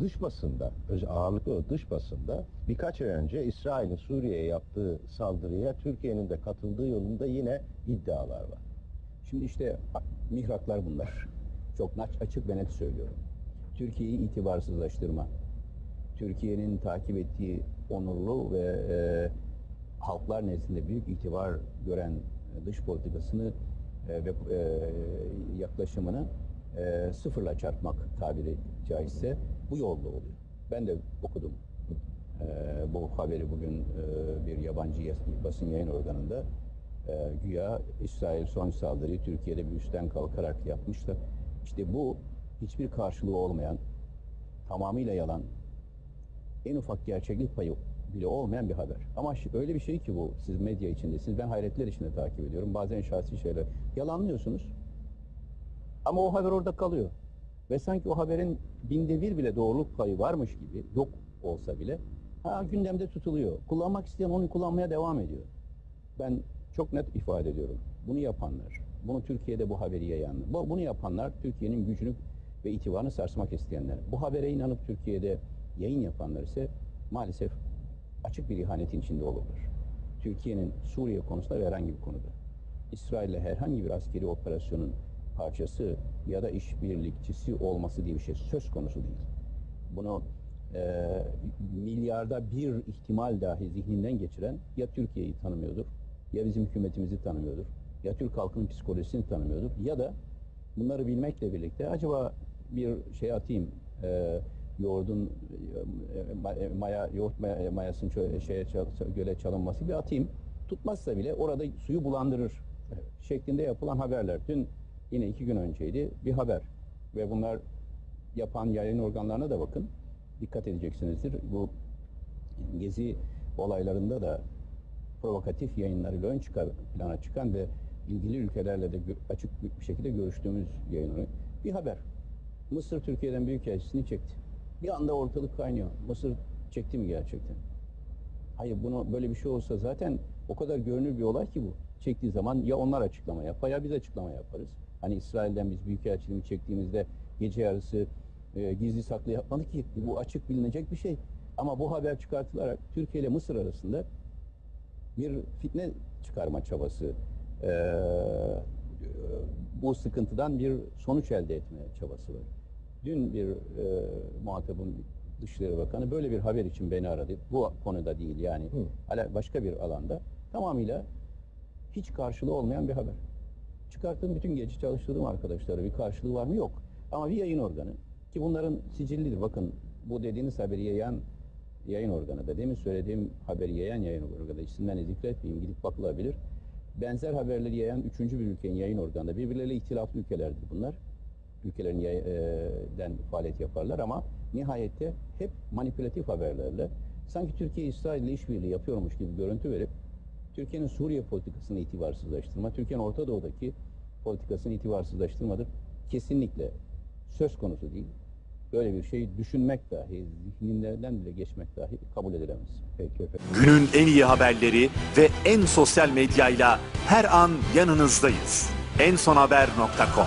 dış basında, öz ağırlıklı dış basında birkaç ay önce İsrail'in Suriye'ye yaptığı saldırıya Türkiye'nin de katıldığı yolunda yine iddialar var. Şimdi işte mihraklar bunlar. Çok açık ve net söylüyorum. Türkiye'yi itibarsızlaştırma, Türkiye'nin takip ettiği onurlu ve e, halklar nezdinde büyük itibar gören dış politikasını e, ve e, yaklaşımını e, sıfırla çarpmak tabiri caizse bu yolda oluyor. Ben de okudum e, bu haberi bugün e, bir yabancı basın yayın organında e, güya İsrail son saldırıyı Türkiye'de bir üstten kalkarak yapmış da işte bu hiçbir karşılığı olmayan tamamıyla yalan en ufak gerçeklik payı bile olmayan bir haber. Ama öyle bir şey ki bu siz medya içindesiniz. Ben hayretler içinde takip ediyorum. Bazen şahsi şeyler yalanlıyorsunuz. Ama o haber orada kalıyor. Ve sanki o haberin binde bir bile doğruluk payı varmış gibi yok olsa bile ha, gündemde tutuluyor. Kullanmak isteyen onu kullanmaya devam ediyor. Ben çok net ifade ediyorum. Bunu yapanlar, bunu Türkiye'de bu haberi yayanlar, bu- bunu yapanlar Türkiye'nin gücünü ve itibarını sarsmak isteyenler. Bu habere inanıp Türkiye'de yayın yapanlar ise maalesef açık bir ihanetin içinde olurlar. Türkiye'nin Suriye konusunda ve herhangi bir konuda İsrail'le herhangi bir askeri operasyonun parçası ya da işbirlikçisi olması diye bir şey söz konusu değil. Bunu e, milyarda bir ihtimal dahi zihninden geçiren ya Türkiye'yi tanımıyordur, ya bizim hükümetimizi tanımıyordur, ya Türk halkının psikolojisini tanımıyordur ya da bunları bilmekle birlikte acaba bir şey atayım, e, yoğurdun e, e, maya, yoğurt maya- mayasının şöyle şeye göle çalınması bir atayım. Tutmazsa bile orada suyu bulandırır şeklinde yapılan haberler. Dün yine iki gün önceydi bir haber ve bunlar yapan yayın organlarına da bakın. Dikkat edeceksinizdir. Bu gezi olaylarında da provokatif yayınlarıyla ön çıkar, plana çıkan ve ilgili ülkelerle de açık bir şekilde görüştüğümüz yayınları. Bir haber. Mısır Türkiye'den büyükelçisini çekti. Bir anda ortalık kaynıyor. Mısır çekti mi gerçekten? Hayır bunu böyle bir şey olsa zaten o kadar görünür bir olay ki bu. Çektiği zaman ya onlar açıklama yapar ya biz açıklama yaparız. Hani İsrail'den biz büyükelçiliğini çektiğimizde gece yarısı e, gizli saklı yapmadık ki bu açık bilinecek bir şey. Ama bu haber çıkartılarak Türkiye ile Mısır arasında bir fitne çıkarma çabası, e, bu sıkıntıdan bir sonuç elde etme çabası var. Dün bir e, muhatabım Dışişleri Bakanı böyle bir haber için beni aradı. Bu konuda değil yani hala başka bir alanda tamamıyla hiç karşılığı olmayan bir haber. Çıkarttığım bütün gece çalıştırdığım arkadaşlara bir karşılığı var mı? Yok. Ama bir yayın organı ki bunların sicillidir. Bakın bu dediğiniz haberi yayan yayın organı da demin söylediğim haberi yayan yayın organı da isimlerini zikretmeyeyim gidip bakılabilir. Benzer haberleri yayan üçüncü bir ülkenin yayın organı da birbirleriyle ihtilaflı ülkelerdir bunlar. Ülkelerin yay- e, faaliyet yaparlar ama nihayette hep manipülatif haberlerle sanki Türkiye İsrail ile işbirliği yapıyormuş gibi görüntü verip Türkiye'nin Suriye politikasını itibarsızlaştırma, Türkiye'nin Orta Doğu'daki politikasını itibarsızlaştırmadır. Kesinlikle söz konusu değil. Böyle bir şey düşünmek dahi, zihinlerden bile geçmek dahi kabul edilemez. Peki efendim. Günün en iyi haberleri ve en sosyal medyayla her an yanınızdayız. ensonhaber.com